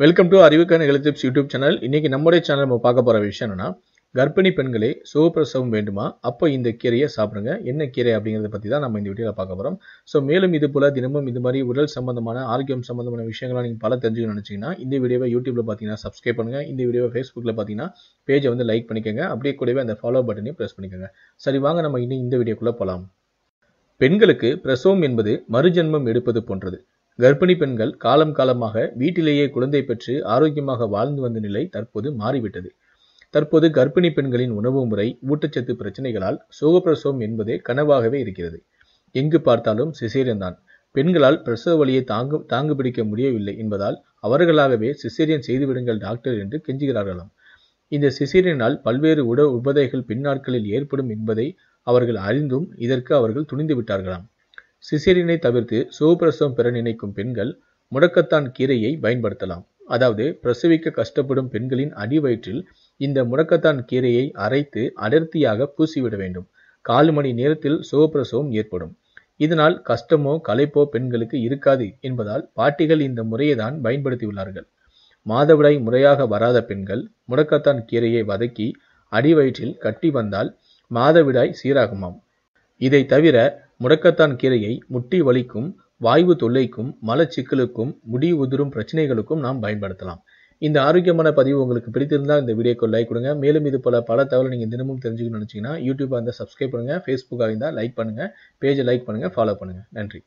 Welcome to அறிவுக்கான health YouTube channel இன்னைக்கு நம்முடைய சேனல் நம்ம பார்க்க போகிற விஷயம் என்னன்னா கர்ப்பிணி பெண்களே சுகப்பிரசவம் வேண்டுமா? அப்போ இந்த கீரையை சாப்பிடுங்க. என்ன கீரை அப்படிங்கிறத பற்றி தான் நம்ம இந்த வீடியோவில் பார்க்க போகிறோம் ஸோ மேலும் இது போல் தினமும் இது மாதிரி உடல் சம்பந்தமான ஆரோக்கியம் சம்பந்தமான விஷயங்களை நீங்கள் பல தெரிஞ்சுக்கணும்னு நினச்சிங்கன்னா இந்த வீடியோவை யூடியூப்ல பார்த்தீங்கன்னா சப்ஸ்கிரைப் பண்ணுங்கள் இந்த வீடியோவை ஃபேஸ்புக்கில் பார்த்தீங்கன்னா பேஜை வந்து லைக் பண்ணிக்கோங்க. அப்படியே கூடவே அந்த ஃபாலோ பட்டனையும் ப்ரெஸ் பண்ணிக்கோங்க. சரி வாங்க நம்ம இன்னும் இந்த வீடியோக்குள்ளே போகலாம் பெண்களுக்கு பிரசவம் என்பது மறுஜென்மம் எடுப்பது போன்றது. கர்ப்பிணி பெண்கள் காலம் காலமாக வீட்டிலேயே குழந்தை பெற்று ஆரோக்கியமாக வாழ்ந்து வந்த நிலை தற்போது மாறிவிட்டது. தற்போது கர்ப்பிணி பெண்களின் உணவு முறை ஊட்டச்சத்து பிரச்சனைகளால் சோகப்பிரசவம் என்பதே கனவாகவே இருக்கிறது. எங்கு பார்த்தாலும் சிசேரியன் தான். பெண்களால் பிரசவ வழியை தாங்கு தாங்கு பிடிக்க முடியவில்லை என்பதால் அவர்களாகவே சிசேரியன் செய்துவிடுங்கள் டாக்டர் என்று கெஞ்சுகிறார்களாம். இந்த சிசேரியனால் பல்வேறு உட உபதைகள் பின்னாட்களில் ஏற்படும் என்பதை அவர்கள் அறிந்தும் இதற்கு அவர்கள் துணிந்து விட்டார்களாம். சிசிரினை தவிர்த்து சுகப்பிரசவம் பெற நினைக்கும் பெண்கள் முடக்கத்தான் கீரையை பயன்படுத்தலாம். அதாவது பிரசவிக்க கஷ்டப்படும் பெண்களின் அடிவயிற்றில் இந்த முடக்கத்தான் கீரையை அரைத்து அடர்த்தியாக பூசிவிட வேண்டும். கால் மணி நேரத்தில் சுகப்பிரசவம் ஏற்படும். இதனால் கஷ்டமோ களைப்போ பெண்களுக்கு இருக்காது என்பதால் பாட்டிகள் இந்த முறையை தான் பயன்படுத்தியுள்ளார்கள். மாதவிடாய் முறையாக வராத பெண்கள் முடக்கத்தான் கீரையை வதக்கி அடிவயிற்றில் கட்டி வந்தால் மாதவிடாய் சீராகுமாம். இதை தவிர முடக்கத்தான் கீரையை முட்டி வலிக்கும் வாய்வு தொல்லைக்கும் மலச்சிக்கலுக்கும் முடி உதிரும் பிரச்சனைகளுக்கும் நாம் பயன்படுத்தலாம். இந்த ஆரோக்கியமான பதிவு உங்களுக்கு பிடித்திருந்தால் இந்த வீடியோக்கு லைக் கொடுங்க. மேலும் இது போல பல தகவல் நீங்கள் தினமும் தெரிஞ்சுக்கணும்னு நினச்சிங்கன்னா யூடியூப் இருந்தால் சப்ஸ்கிரைப் பண்ணுங்கள் ஃபேஸ்புக்காக இருந்தால் லைக் பண்ணுங்கள் பேஜை லைக் பண்ணுங்கள் ஃபாலோ பண்ணுங்கள் நன்றி.